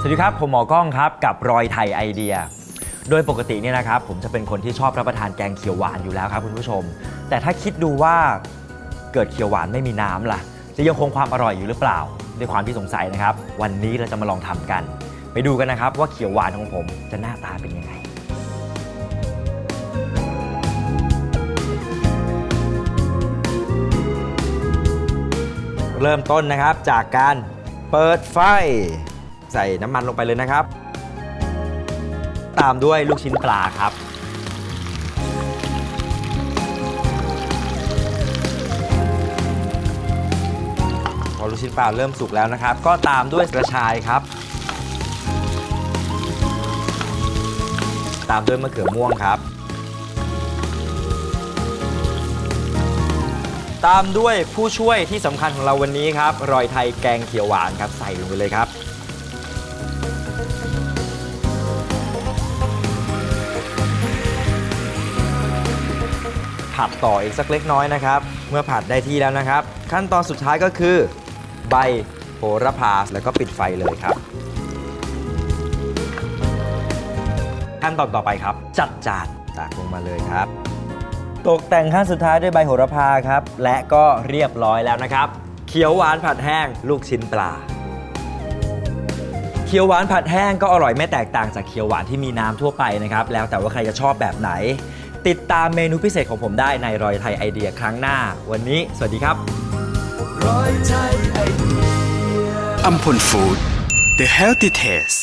สวัสดีครับ ผมหมอกล้องครับกับรอยไทยไอเดีย โดยปกติเนี่ยนะครับผมจะเป็นคนที่ชอบรับประทานแกงเขียวหวานอยู่แล้วครับคุณผู้ชม แต่ถ้าคิดดูว่าเกิดเขียวหวานไม่มีน้ำล่ะ จะยังคงความอร่อยอยู่หรือเปล่า ด้วยความที่สงสัยนะครับ วันนี้เราจะมาลองทำกัน ไปดูกันนะครับว่าเขียวหวานของผมจะหน้าตาเป็นยังไง เริ่มต้นนะครับ จากการเปิดไฟ ใส่น้ำมันลงไปเลยนะครับ ตามด้วยลูกชิ้นปลาครับ พอลูกชิ้นปลาเริ่มสุกแล้วนะครับ ก็ตามด้วยกระชายครับ ตามด้วยมะเขือม่วงครับ ตามด้วยผู้ช่วยที่สำคัญของเราวันนี้ครับ รอยไทยแกงเขียวหวานครับ ใส่ลงไปเลยครับ ผัดต่ออีกสักเล็กน้อยนะครับ เมื่อผัดได้ที่แล้วนะครับ ขั้นตอนสุดท้ายก็คือ ใบโหระพาแล้วก็ปิดไฟเลยครับ ขั้นตอนต่อไปครับ จัดจานตักลงมาเลยครับ ตกแต่งขั้นสุดท้ายด้วยใบโหระพาครับ และก็เรียบร้อยแล้วนะครับ เขียวหวานผัดแห้งลูกชิ้นปลา เขียวหวานผัดแห้งก็อร่อยไม่แตกต่างจากเขียวหวานที่มีน้ำทั่วไปนะครับ แล้วแต่ว่าใครจะชอบแบบไหน ติดตามเมนูพิเศษของผมได้ในรอยไทยไอเดียครั้งหน้า วันนี้ สวัสดีครับอัมพลฟู้ด The Healthy Taste